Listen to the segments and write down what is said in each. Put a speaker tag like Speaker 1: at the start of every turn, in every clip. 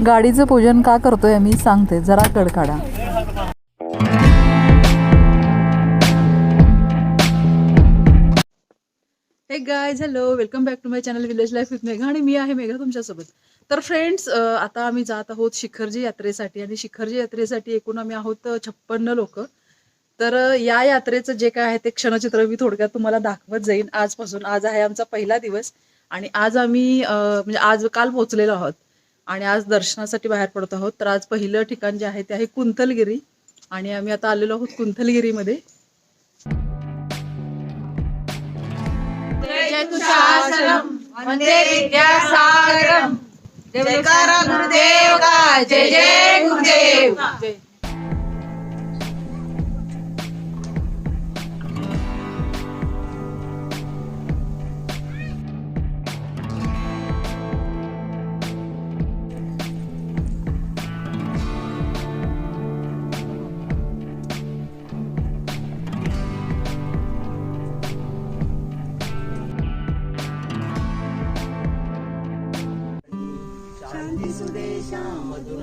Speaker 1: गाडीचं पूजन का करतोय मी सांगते. जरा कड काढा. Hey guys hello welcome back to my channel village life with Megha आणि मी आहे मेघा तुमच्यासोबत. तर फ्रेंड्स आता आम्ही जात आहोत शिखरजी यात्रेसाठी. आणि शिखरजी यात्रेसाठी एकूण आम्ही आहोत छप्पन्न लोक. तर या यात्रेचं जे काय आहे ते क्षणचित्र मी थोडक्यात तुम्हाला दाखवत जाईन. आजपासून आज आहे आमचा पहिला दिवस. आणि आज आम्ही म्हणजे आज काल पोहोचलेलो आहोत. आणि आज दर्शनासाठी बाहेर पडत आहोत. तर आज पहिलं ठिकाण जे आहे ते आहे कुंथलगिरी. आणि आम्ही आता आलेलो आहोत कुंथलगिरीमध्ये.
Speaker 2: जय गुरुदेव जय जय गुरुदेव.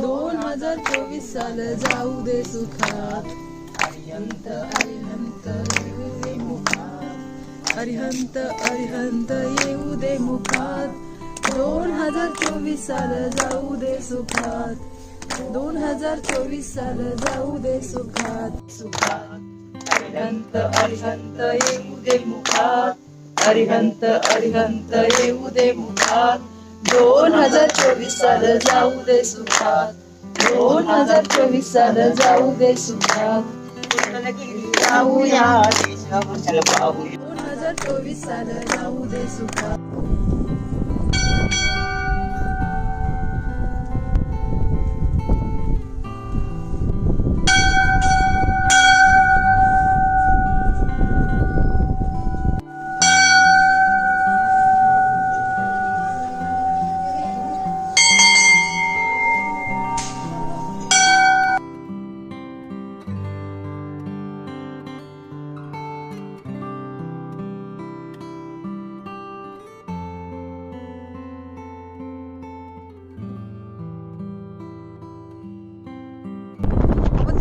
Speaker 1: दोन हजार चोवीस साल जाऊ दे सुखात. अरिहंत अरिहंत येऊ दे मुखात. अरिहंत अरिहंत येऊ दे मुखात. दोन हजार चोवीस साल जाऊ दे सुखात. दोन हजार चोवीस साल जाऊ दे सुखात. सुखात. अरिहंत अरिहंत येऊ दे मुखात. अरिहंत अरिहंत येऊ दे मुखात. दोन हजार चोवीस साल जाऊ दे सुखात. दोन हजार चोवीस साल जाऊ दे सुखात.
Speaker 2: जाऊया.
Speaker 1: दोन हजार चोवीस साल जाऊ दे सुखात.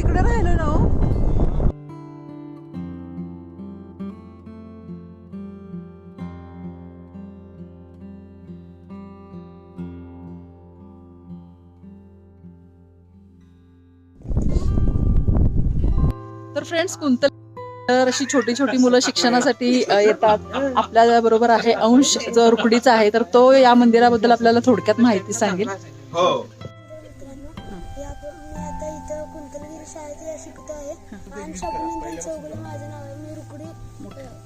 Speaker 1: तिकडे राहिलो ना हो. तर फ्रेंड्स कुंतल तर अशी छोटी छोटी मुलं शिक्षणासाठी येतात. आपल्या बरोबर आहे अंश जो रुकडीचा आहे तर तो या मंदिराबद्दल आपल्याला थोडक्यात माहिती सांगेल.
Speaker 3: शाळेत या शिकतो आहे? आणि शबनंदन चौगुले माझं नाव आहे. मी रुकडी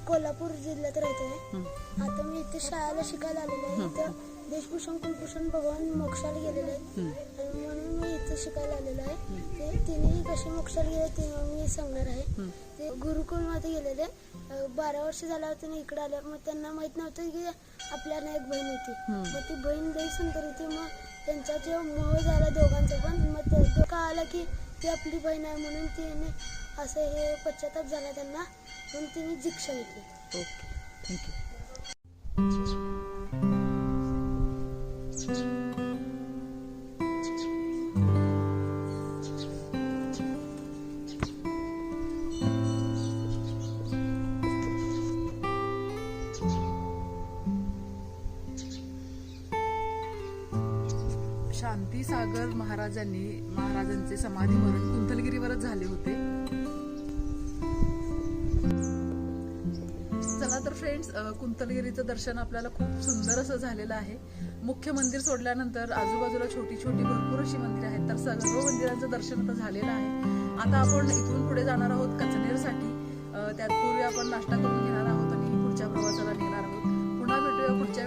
Speaker 3: कोल्हापूर जिल्ह्यात राहते. आहे आता मी इथे शाळेला शिकायला आलेलो आहे. इथं देशभूषण कुलभूषण भगवान मोक्षाला गेलेले आणि म्हणून मी इथं शिकायला आलेलो आहे. ते तिन्ही कसे मोक्षाला गेले ते मी सांगणार आहे. ते गुरुकुलमध्ये गेलेले. बारा वर्ष झाला होते ना इकडे आले. मग त्यांना माहीत नव्हतं की आपल्याला एक बहीण होती. मग ती बहीण लई सुंदर होती. मग त्यांचा जो मोह झाला दोघांचा पण मग ते तो का आला की ती आपली बहीण आहे म्हणून तिने असं हे पश्चाताप झाला त्यांना म्हणून तिने दीक्षा घेतली.
Speaker 1: ओके थँक्यू शांतीसागर महाराजांनी महाराजांचे समाधी मरण कुंथलगिरीवरच झाले होते. चला तर फ्रेंड्स कुंतलगिरीचं दर्शन आपल्याला खूप सुंदर असं झालेलं आहे. मुख्य मंदिर सोडल्यानंतर आजूबाजूला छोटी छोटी भरपूर अशी मंदिरं आहेत तर सर्व मंदिरांचं दर्शन आता झालेलं आहे. आता आपण इथून पुढे जाणार आहोत कचनेरसाठी. त्यात पूर्वी आपण नाश्ता करून घेणार आहोत आणि पुढच्या प्रवासाला निघणार आहोत. पुन्हा भेटूया पुढच्या